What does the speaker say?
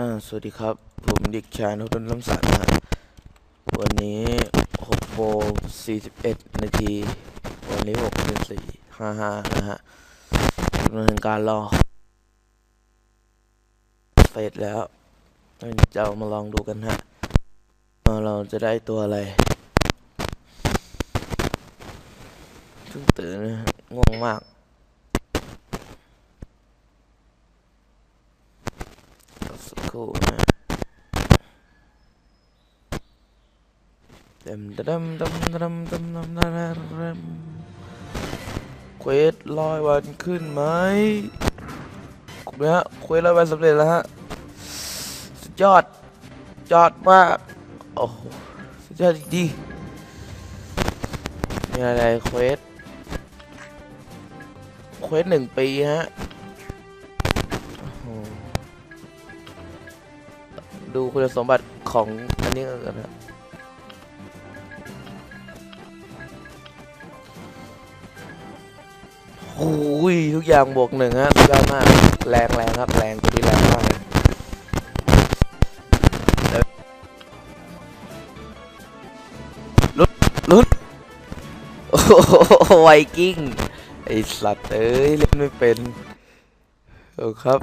อ่า สวัสดีครับ ผมเด็กชายนพดลล้ำสันนะฮะวันนี้6โมง41 นาที วันนี้6เดือน4 55 นะฮะดำเนินการรอ เสร็จแล้วจะเอามาลองดูกันฮะว่าเราจะได้ตัวอะไรเพิ่งตื่นนะง่วงมาก สัก ครู่นะเต็มดำดำดำดำดำดำดำเควสร้อยวันขึ้นไหมเนี่ยเควสร้อยวันสำเร็จแล้วฮะสุดยอดยอดมากโอ้โหสุดยอดจริงๆมีอะไรเควสเควสหนึ่งปีฮะ ดูคุณสมบัติของอันนี้กันนะโอ้ยทุกอย่างบวกหนึ่งฮะสุดยอดมาก แรงแรงครับ แรงตัวนี้แรงมากเลยลุดลุดโอ้โหไวกิ้ง ไอสัตว์ เอ้ย เล่นไม่เป็น โอ้ครับ